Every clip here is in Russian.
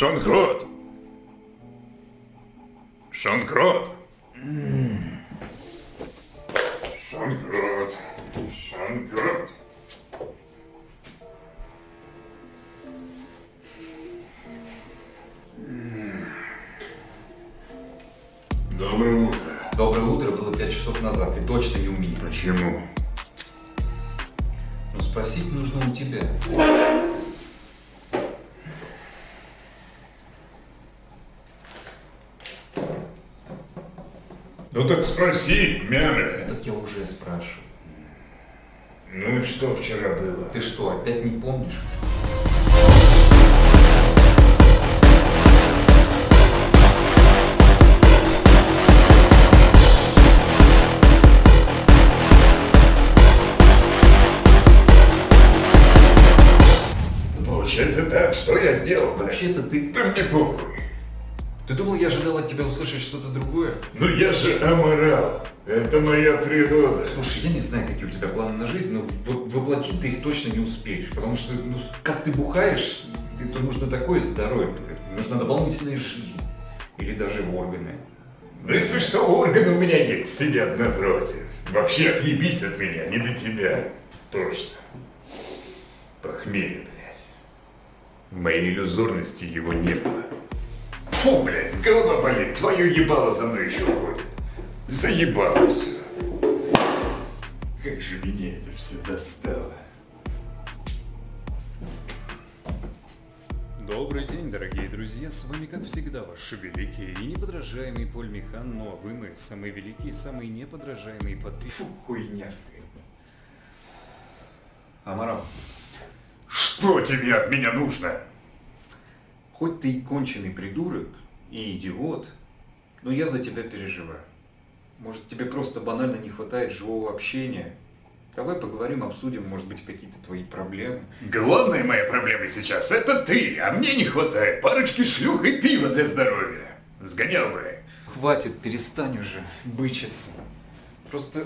Шонкрот! Шонкрот! Шонкрот! Шонкрот! Доброе утро. Доброе утро было пять часов назад, и точно не у меня. Почему? Но спросить нужно у тебя. Так спроси, Мяра. Так я уже спрашиваю. Ну и что вчера было? Ты что, опять не помнишь? Ну, Получается так, что я сделал? Вообще-то ты... Да мне похуй. Ты думал, я ожидал от тебя услышать что-то другое? Ну я же аморал. Это моя природа. Слушай, я не знаю, какие у тебя планы на жизнь, но во- воплотить ты их точно не успеешь. Потому что, ну, как ты бухаешь, ты- то нужно такое здоровье. Нужна дополнительная жизнь. Или даже органы. Да если что, органы у меня есть, сидят напротив. Вообще отъебись от меня, не до тебя. Точно. Похмелье, блядь. В моей иллюзорности его не было. Фу, блядь, голова болит, твое ебало за мной еще ходит. Заебало все. Как же меня это все достало. Добрый день, дорогие друзья, с вами, как всегда, ваш великий и неподражаемый Поль Михан, ну а вы мои самые великие и самые неподражаемые подписчики. Фу, хуйня. Амарал, Что тебе от меня нужно? Хоть ты и конченый придурок, и идиот, но я за тебя переживаю. Может, тебе просто банально не хватает живого общения? Давай поговорим, обсудим, может быть, какие-то твои проблемы. Главная моя проблема сейчас это ты, а мне не хватает парочки шлюх и пива для здоровья. Сгонял бы. Хватит, перестань уже бычиться. Просто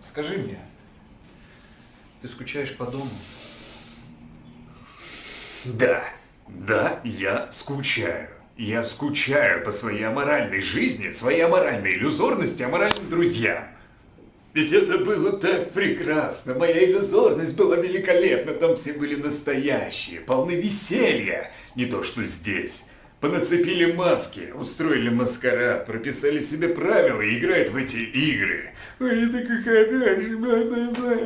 скажи мне, ты скучаешь по дому? Да, да, я скучаю. Я скучаю по своей аморальной жизни, своей аморальной иллюзорности, аморальным друзьям. Ведь это было так прекрасно. Моя иллюзорность была великолепна. Там все были настоящие, полны веселья. Не то, что здесь. Понацепили маски, устроили маскарад, прописали себе правила и играют в эти игры. Ой, это как хороший, бла-бла-бла.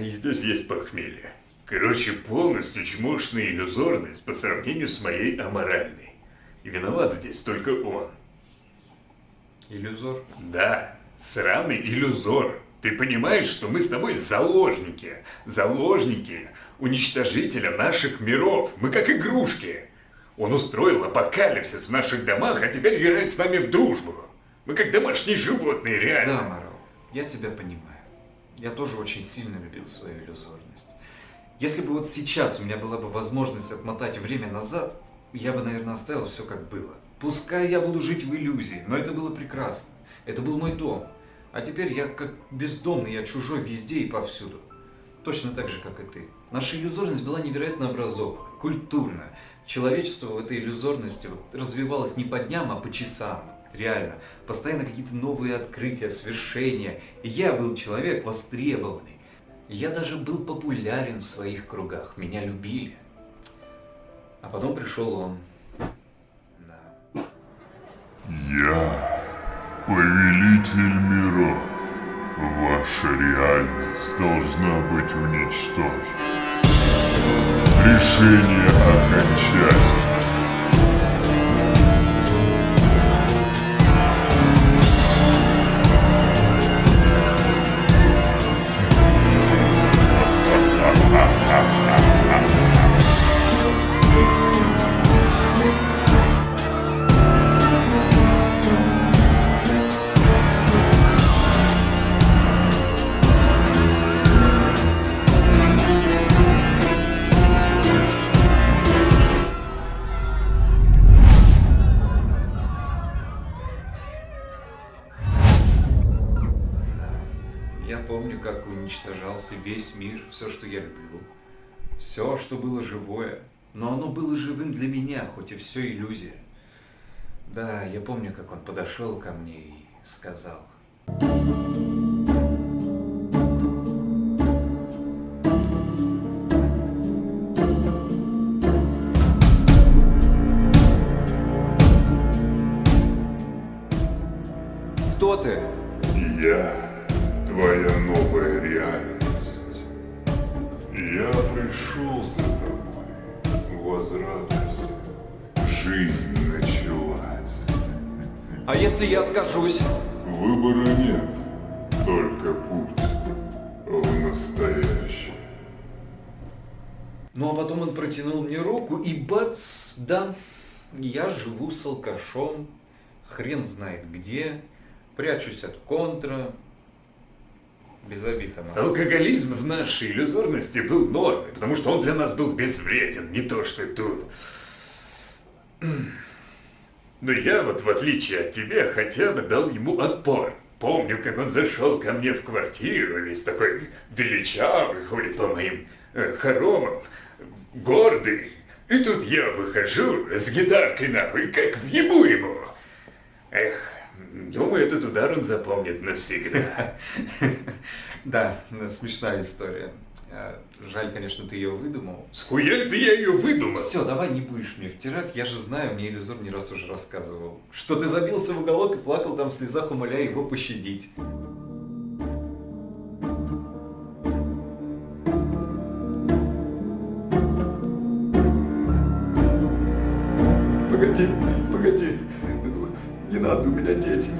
И здесь есть похмелье. Короче, полностью чмошная иллюзорность по сравнению с моей аморальной. И виноват здесь только он. Иллюзор? Да, сраный иллюзор. Ты понимаешь, что мы с тобой заложники. Заложники уничтожителя наших миров. Мы как игрушки. Он устроил апокалипсис в наших домах, а теперь играет с нами в дружбу. Мы как домашние животные, реально. Да, Марал, я тебя понимаю. Я тоже очень сильно любил свою иллюзорность. Если бы вот сейчас у меня была бы возможность отмотать время назад, я бы, наверное, оставил все как было. Пускай я буду жить в иллюзии, но это было прекрасно. Это был мой дом. А теперь я как бездомный, я чужой везде и повсюду. Точно так же, как и ты. Наша иллюзорность была невероятно образована, культурная. Человечество в этой иллюзорности развивалось не по дням, а по часам. Реально. Постоянно какие-то новые открытия, свершения. И я был человек востребованный. Я даже был популярен в своих кругах. Меня любили. А потом пришел он. Да. Я повелитель миров. Ваша реальность должна быть уничтожена. Решение окончательно. Уничтожался весь мир, все, что я люблю. Все, что было живое. Но оно было живым для меня, хоть и все иллюзия. Да, я помню, как он подошел ко мне и сказал. Кто и бац, да, я живу с алкашом, хрен знает где, прячусь от контра, без обид, Амар. Алкоголизм в нашей иллюзорности был нормой, потому что он для нас был безвреден, не то что тут. Но я вот, в отличие от тебя, хотя бы дал ему отпор. Помню, как он зашел ко мне в квартиру, весь такой величавый, ходит по моим э, хоромам, гордый. И тут я выхожу с гитаркой нахуй, как въебу ему. Эх, думаю, этот удар он запомнит навсегда. Да, смешная история. А, Жаль, конечно, ты ее выдумал. Схуяль ты я ее выдумал? Все, давай не будешь мне втирать, я же знаю, мне иллюзор не раз уже рассказывал. Что ты забился в уголок и плакал там в слезах, умоляя его пощадить. Погоди, погоди. Не надо у меня дети.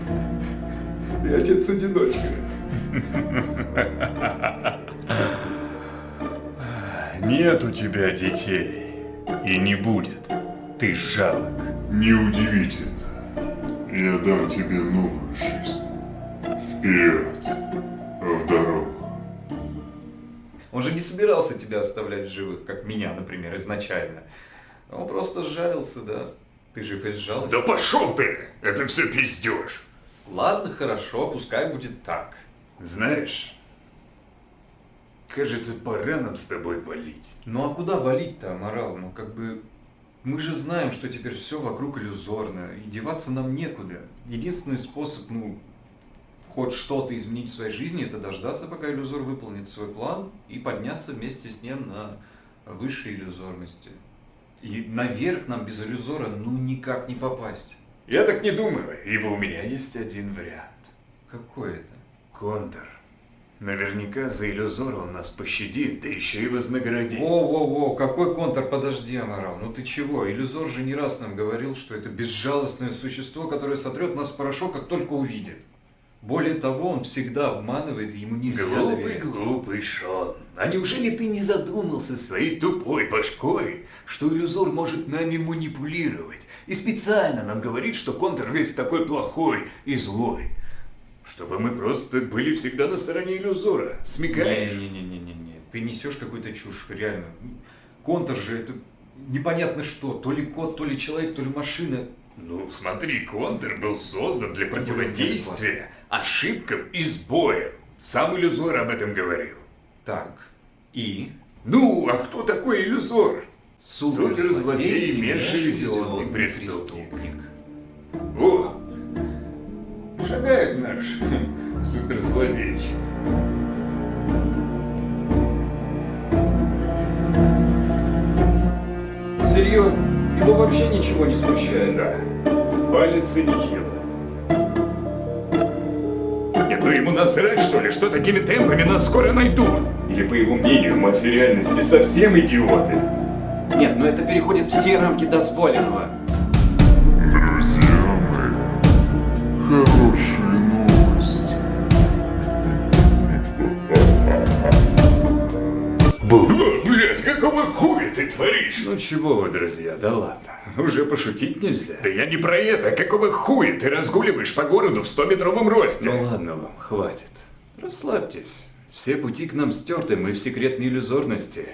Я отец-одиночка. Нет у тебя детей. И не будет. Ты жалок. Неудивительно. Я дам тебе новую жизнь. Вперед. В дорогу. Он же не собирался тебя оставлять в живых, как меня, например, изначально. Он просто сжалился, да. Ты жив из жалости. Да пошел ты! Это все пиздеж. Ладно, хорошо, пускай будет так. Знаешь, кажется, пора нам с тобой валить. Ну а куда валить-то, Амарал? Ну как бы мы же знаем, что теперь все вокруг иллюзорно, и деваться нам некуда. Единственный способ, ну, хоть что-то изменить в своей жизни, это дождаться, пока иллюзор выполнит свой план, и подняться вместе с ним на высшей иллюзорности. И наверх нам без иллюзора ну никак не попасть. Я так не думаю, ибо у меня есть один вариант. Какой это? Контр. Наверняка за иллюзора он нас пощадит, да еще и вознаградит. Во-во-во, какой контр, подожди, Амарал, ну ты чего? Иллюзор же не раз нам говорил, что это безжалостное существо, которое сотрет нас в порошок, как только увидит. Более того, он всегда обманывает, и ему нельзя Глупый, доверять. глупый Шон. А неужели ты не задумался своей тупой башкой, что иллюзор может нами манипулировать и специально нам говорит, что контр весь такой плохой и злой? Чтобы мы просто были всегда на стороне иллюзора. Смекаешь? Не-не-не-не-не, ты несешь какую-то чушь, реально. Контр же это непонятно что, то ли кот, то ли человек, то ли машина. Ну, смотри, контр был создан для противодействия ошибкам и сбоям. Сам иллюзор об этом говорил. Так, и? Ну, а кто такой иллюзор? Суперзлодей Суперзлодей междивизионный преступник. преступник. О, шагает наш суперзлодейчик. Серьезно? Его вообще ничего не смущает? Да, палец и нехило. Ему насрать, что ли, что такими темпами нас скоро найдут? Или, по его мнению, мафия реальности совсем идиоты? Нет, ну это переходит все рамки дозволенного. Друзья мои, хорошие новости. О, блядь, какого хуя ты творишь? Ну чего вы, друзья, да ладно. Уже пошутить нельзя. Да я не про это, какого хуя ты разгуливаешь по городу в 100-метровом росте? Ну ладно вам, хватит. Расслабьтесь. Все пути к нам стерты, мы в секретной иллюзорности.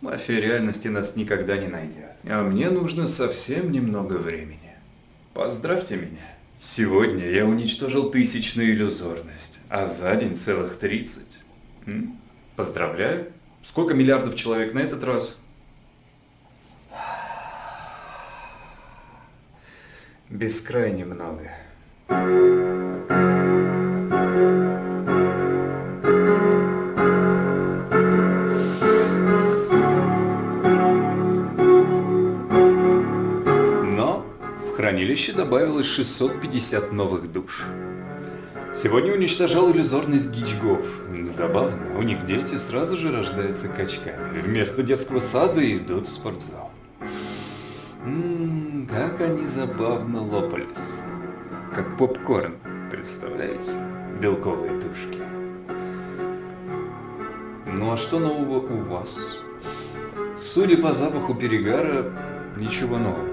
Мафия реальности нас никогда не найдет. А мне нужно совсем немного времени. Поздравьте меня. Сегодня я уничтожил тысячную иллюзорность, а за день целых 30. М? Поздравляю. Сколько миллиардов человек на этот раз? Бескрайне много. Но в хранилище добавилось 650 новых душ. Сегодня уничтожал иллюзорность гичгов. Забавно, у них дети сразу же рождаются качками. Вместо детского сада идут в спортзал. Ммм, как они забавно лопались. Как попкорн, представляете? Белковые тушки. Ну а что нового у вас? Судя по запаху перегара, ничего нового.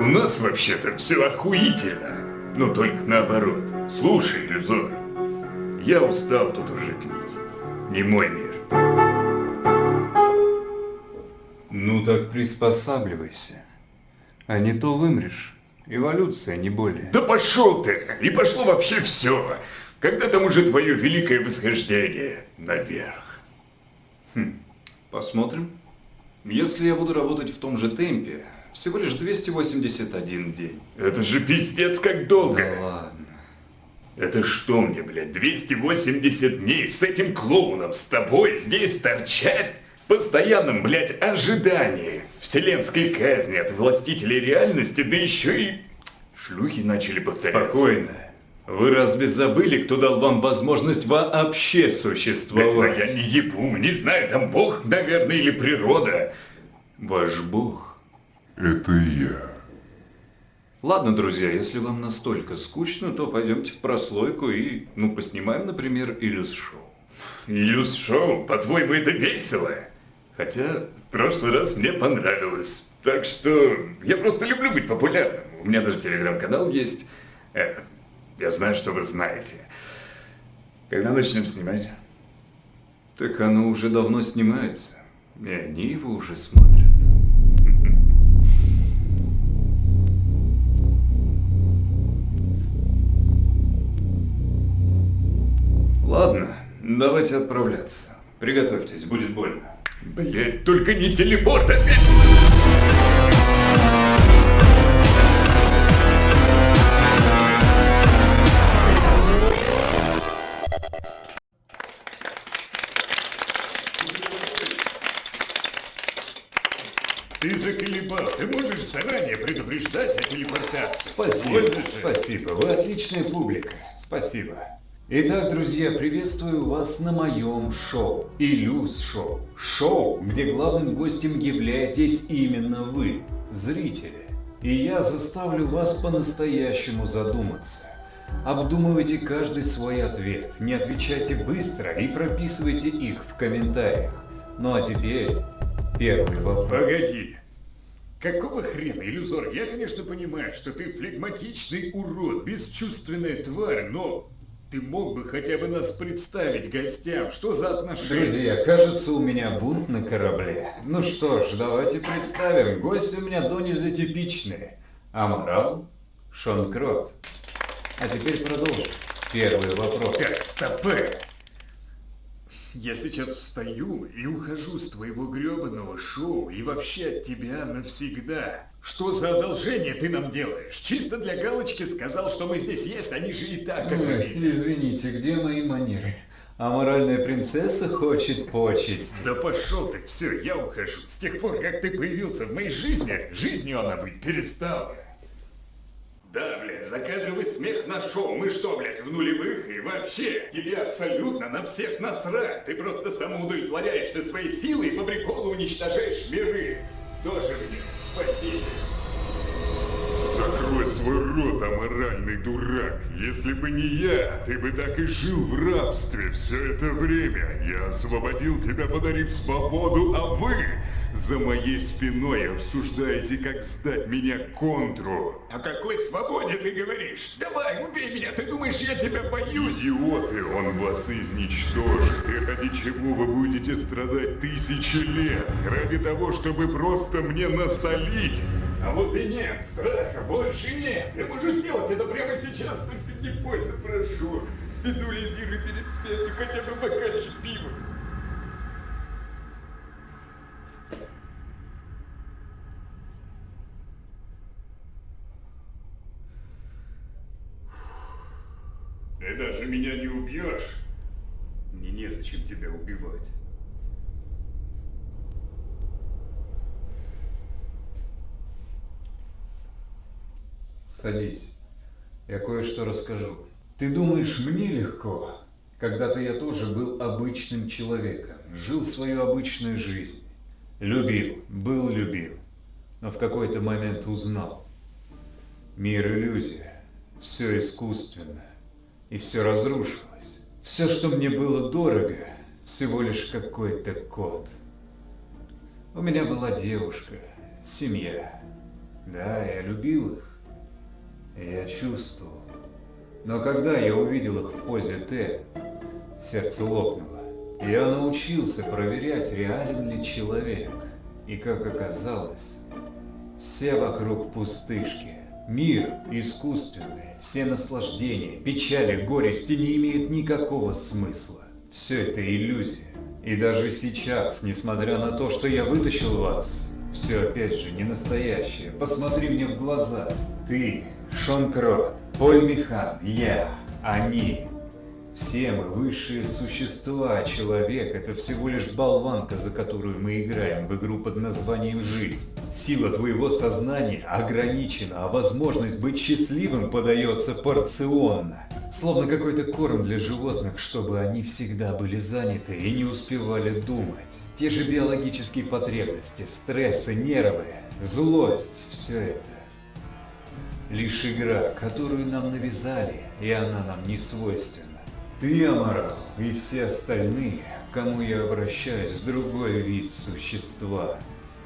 У нас вообще-то все охуительно. Но только наоборот. Слушай, Иллюзор, я устал тут уже гнить. Не мой мир. Так приспосабливайся. А не то вымрешь. Эволюция, не более. Да пошел ты! И пошло вообще все. Когда там уже твое великое восхождение наверх? Посмотрим. Если я буду работать в том же темпе, всего лишь 281 день. Это же пиздец как долго. Да ладно. Это что мне, блядь, 280 дней с этим клоуном, с тобой здесь торчать? Постоянном, блядь, ожидании вселенской казни от властителей реальности, да еще и шлюхи начали повторяться. Спокойно. Вы разве забыли, кто дал вам возможность вообще Блядь, да существовать? я не ебу, не знаю, там бог, наверное, или природа. Ваш бог. Это я. Ладно, друзья, если вам настолько скучно, то пойдемте в прослойку и, ну, поснимаем, например, иллюз-шоу. Юз-шоу, по-твоему, это весело? Хотя в прошлый раз мне понравилось. Так что я просто люблю быть популярным. У меня даже телеграм-канал есть. Э, я знаю, что вы знаете. Когда начнем снимать? Так оно уже давно снимается, и они его уже смотрят. Ладно, давайте отправляться. Приготовьтесь, будет больно. Блять, только не телепорт опять! Ты заколебал. Ты можешь заранее предупреждать о телепортации. Спасибо, спасибо. Вы отличная публика. Спасибо. Итак, друзья, приветствую вас на моем шоу. Иллюз шоу. Шоу, где главным гостем являетесь именно вы, зрители. И я заставлю вас по-настоящему задуматься. Обдумывайте каждый свой ответ, не отвечайте быстро и прописывайте их в комментариях. Ну а теперь первый вопрос. Погоди. Какого хрена, иллюзор? Я, конечно, понимаю, что ты флегматичный урод, бесчувственная тварь, но ты мог бы хотя бы нас представить гостям. Что за отношения? Друзья, кажется, у меня бунт на корабле. Ну что ж, давайте представим. Гости у меня до нельзя типичные. Аморал, Шон Крот. А теперь продолжим. Первый вопрос. Так, стопы. Я сейчас встаю и ухожу с твоего гребаного шоу и вообще от тебя навсегда. Что за одолжение ты нам делаешь? Чисто для галочки сказал, что мы здесь есть, они же и так это Ой, извините, где мои манеры? Аморальная принцесса хочет почести. Да пошел ты, все, я ухожу. С тех пор, как ты появился в моей жизни, жизнью она быть перестала. Да, блядь, закадровый смех на шоу. Мы что, блядь, в нулевых? И вообще, тебе абсолютно на всех насрать. Ты просто самоудовлетворяешься своей силой и по приколу уничтожаешь миры. Тоже мне спаситель. Закрой свой рот, аморальный дурак. Если бы не я, ты бы так и жил в рабстве все это время. Я освободил тебя, подарив свободу, а вы за моей спиной обсуждаете, как сдать меня контру. О какой свободе ты говоришь? Давай, убей меня, ты думаешь, я тебя боюсь? Идиоты, он вас изничтожит. И ради чего вы будете страдать тысячи лет? Ради того, чтобы просто мне насолить? А вот и нет, страха больше нет. Ты можешь сделать это прямо сейчас, только не больно, прошу. Свизуализируй перед смертью хотя бы бокальчик пива. Ты даже меня не убьешь. Мне незачем тебя убивать. Садись. Я кое-что расскажу. Ты думаешь, мне легко? Когда-то я тоже был обычным человеком, жил свою обычную жизнь. Любил, был любил. Но в какой-то момент узнал. Мир иллюзия. Все искусственно. И все разрушилось. Все, что мне было дорого, всего лишь какой-то код. У меня была девушка, семья. Да, я любил их. Я чувствовал. Но когда я увидел их в позе Т, сердце лопнуло. Я научился проверять, реален ли человек. И как оказалось, все вокруг пустышки. Мир искусственный, все наслаждения, печали, горести не имеют никакого смысла. Все это иллюзия. И даже сейчас, несмотря на то, что я вытащил вас, все опять же не настоящее. Посмотри мне в глаза. Ты, Шон Крот, Поль Михан, я, они. Все мы высшие существа, а человек – это всего лишь болванка, за которую мы играем в игру под названием «Жизнь». Сила твоего сознания ограничена, а возможность быть счастливым подается порционно. Словно какой-то корм для животных, чтобы они всегда были заняты и не успевали думать. Те же биологические потребности, стрессы, нервы, злость – все это. Лишь игра, которую нам навязали, и она нам не свойственна. Ты, Амарал, и все остальные, к кому я обращаюсь, другой вид существа.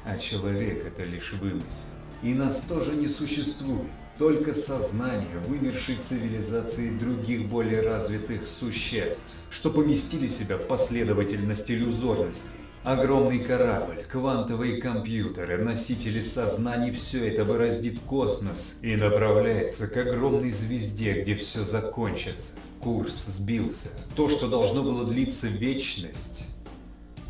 А человек это лишь вымысел. И нас тоже не существует. Только сознание вымершей цивилизации других более развитых существ, что поместили себя в последовательность иллюзорности. Огромный корабль, квантовые компьютеры, носители сознаний – все это бороздит космос и направляется к огромной звезде, где все закончится. Курс сбился. То, что должно было длиться вечность,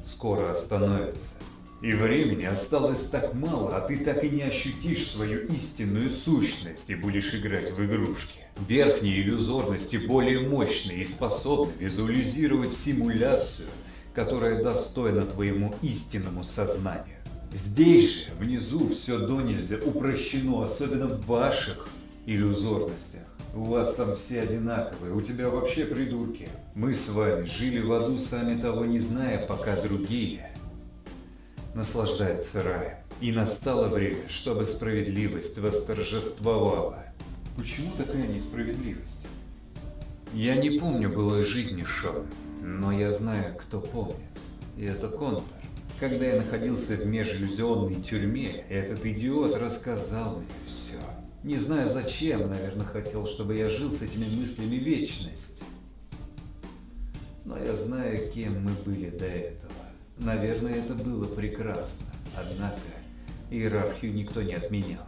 скоро остановится. И времени осталось так мало, а ты так и не ощутишь свою истинную сущность и будешь играть в игрушки. Верхние иллюзорности более мощные и способны визуализировать симуляцию, которая достойна твоему истинному сознанию. Здесь же, внизу, все до нельзя упрощено, особенно в ваших иллюзорностях. У вас там все одинаковые, у тебя вообще придурки. Мы с вами жили в аду, сами того не зная, пока другие наслаждаются раем. И настало время, чтобы справедливость восторжествовала. Почему такая несправедливость? Я не помню былой жизни Шон, но я знаю, кто помнит. И это Контор. Когда я находился в межиллюзионной тюрьме, этот идиот рассказал мне все. Не знаю зачем, наверное, хотел, чтобы я жил с этими мыслями вечность. Но я знаю, кем мы были до этого. Наверное, это было прекрасно. Однако иерархию никто не отменял.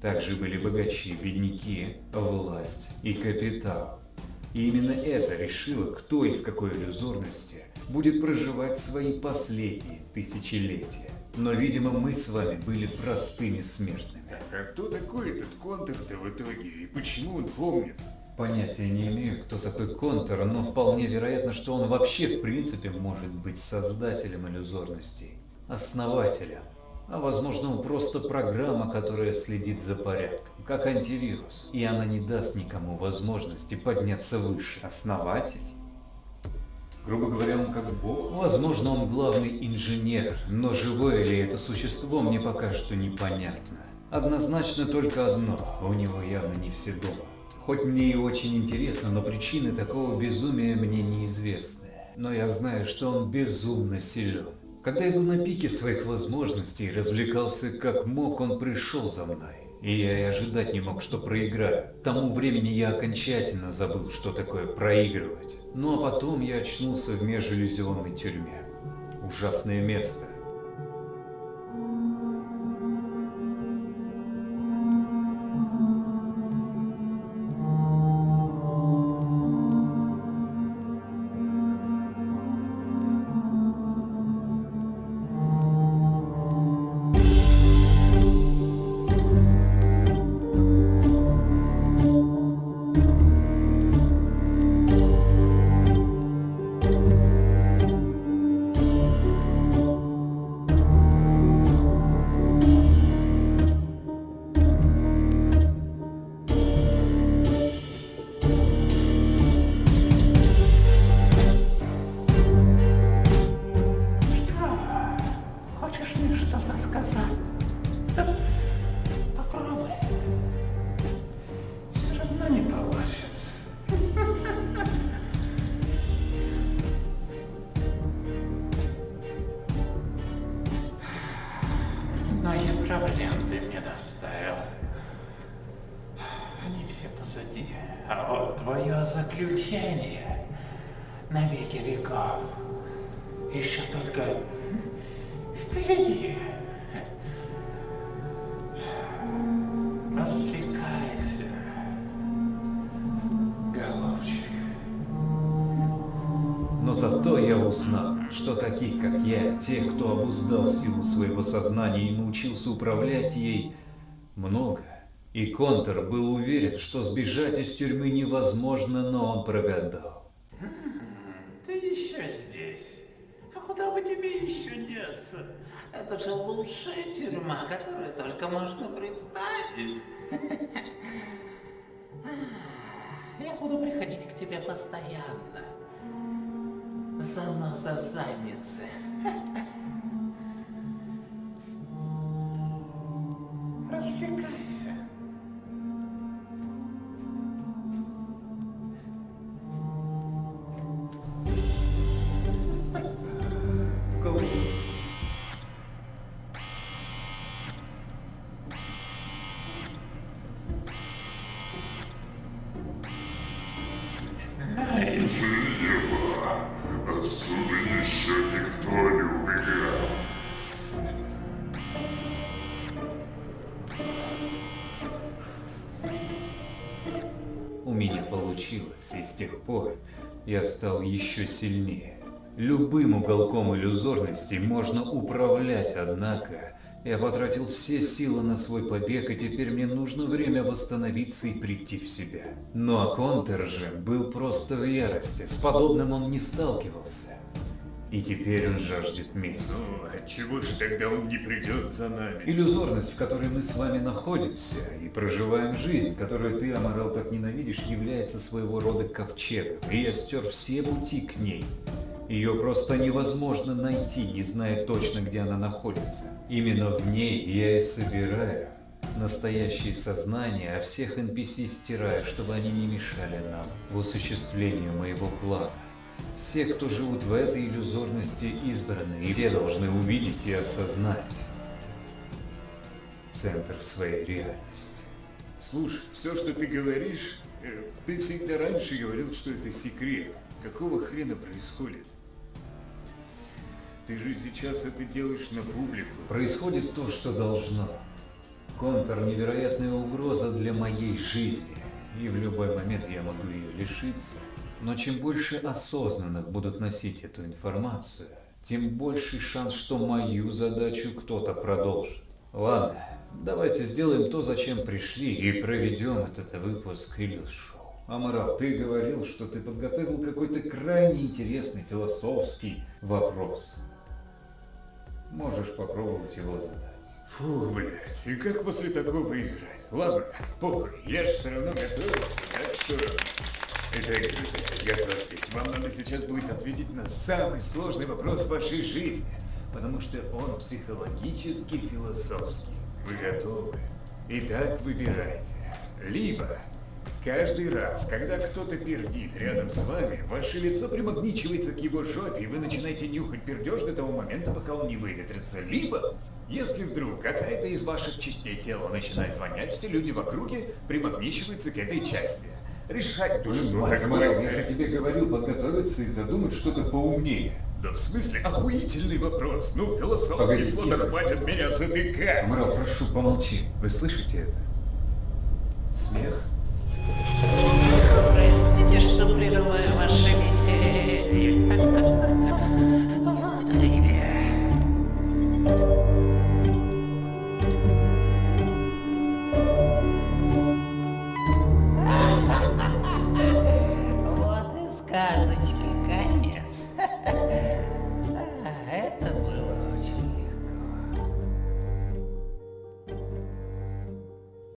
Также были богачи, бедняки, власть и капитал. И именно это решило, кто и в какой иллюзорности будет проживать свои последние тысячелетия. Но, видимо, мы с вами были простыми смертными. А кто такой этот контур-то в итоге? И почему он помнит? Понятия не имею, кто такой Контор, но вполне вероятно, что он вообще в принципе может быть создателем иллюзорностей, основателем. А возможно он просто программа, которая следит за порядком, как антивирус, и она не даст никому возможности подняться выше. Основатель? Грубо говоря, он как бог? Возможно, он главный инженер, но живое ли это существо, мне пока что непонятно. Однозначно только одно, у него явно не все дома. Хоть мне и очень интересно, но причины такого безумия мне неизвестны. Но я знаю, что он безумно силен. Когда я был на пике своих возможностей и развлекался как мог, он пришел за мной. И я и ожидать не мог, что проиграю. К тому времени я окончательно забыл, что такое проигрывать. Ну а потом я очнулся в межиллюзионной тюрьме. Ужасное место. Обуздал силу своего сознания и научился управлять ей, много. И Контор был уверен, что сбежать из тюрьмы невозможно, но он прогадал. Ты еще здесь. А куда бы тебе еще деться? Это же лучшая тюрьма, которую только можно представить. Я буду приходить к тебе постоянно. Заноза в заднице. para os fiscais. И с тех пор я стал еще сильнее. Любым уголком иллюзорности можно управлять, однако я потратил все силы на свой побег, и теперь мне нужно время восстановиться и прийти в себя. Но Контер же был просто в ярости, с подобным он не сталкивался. И теперь он жаждет мести. Ну, отчего же тогда он не придет за нами? Иллюзорность, в которой мы с вами находимся и проживаем жизнь, которую ты, Амарал, так ненавидишь, является своего рода ковчегом, и я стер все пути к ней. Ее просто невозможно найти, не зная точно, где она находится. Именно в ней я и собираю настоящее сознание, а всех NPC стираю, чтобы они не мешали нам в осуществлении моего плана. Все, кто живут в этой иллюзорности, избраны, все должны увидеть и осознать центр своей реальности. Слушай, все, что ты говоришь, э, ты всегда раньше говорил, что это секрет. Какого хрена происходит? Ты же сейчас это делаешь на публику. Происходит то, что должно. Контор – невероятная угроза для моей жизни, и в любой момент я могу ее лишиться. Но чем больше осознанных будут носить эту информацию, тем больший шанс, что мою задачу кто-то продолжит. Ладно, давайте сделаем то, зачем пришли, и проведем этот выпуск Иллюс Шоу. Амарал, ты говорил, что ты подготовил какой-то крайне интересный философский вопрос. Можешь попробовать его задать. Фу, блядь, и как после такого играть? Ладно, похуй, я же все равно готовился, так что... Итак, друзья, готовьтесь. Вам надо сейчас будет ответить на самый сложный вопрос вашей жизни, потому что он психологически философский. Вы готовы? Итак, выбирайте. Либо каждый раз, когда кто-то пердит рядом с вами, ваше лицо примагничивается к его жопе, и вы начинаете нюхать пердеж до того момента, пока он не выветрится. Либо, если вдруг какая-то из ваших частей тела начинает вонять, все люди в округе примагничиваются к этой части. Решать душу. Мать, Амарал, я же тебе говорил подготовиться и задумать что-то поумнее. Да в смысле, охуительный вопрос. Ну, философский слона хватит меня затыкать. Амарал, прошу, помолчи. Вы слышите это? Смех?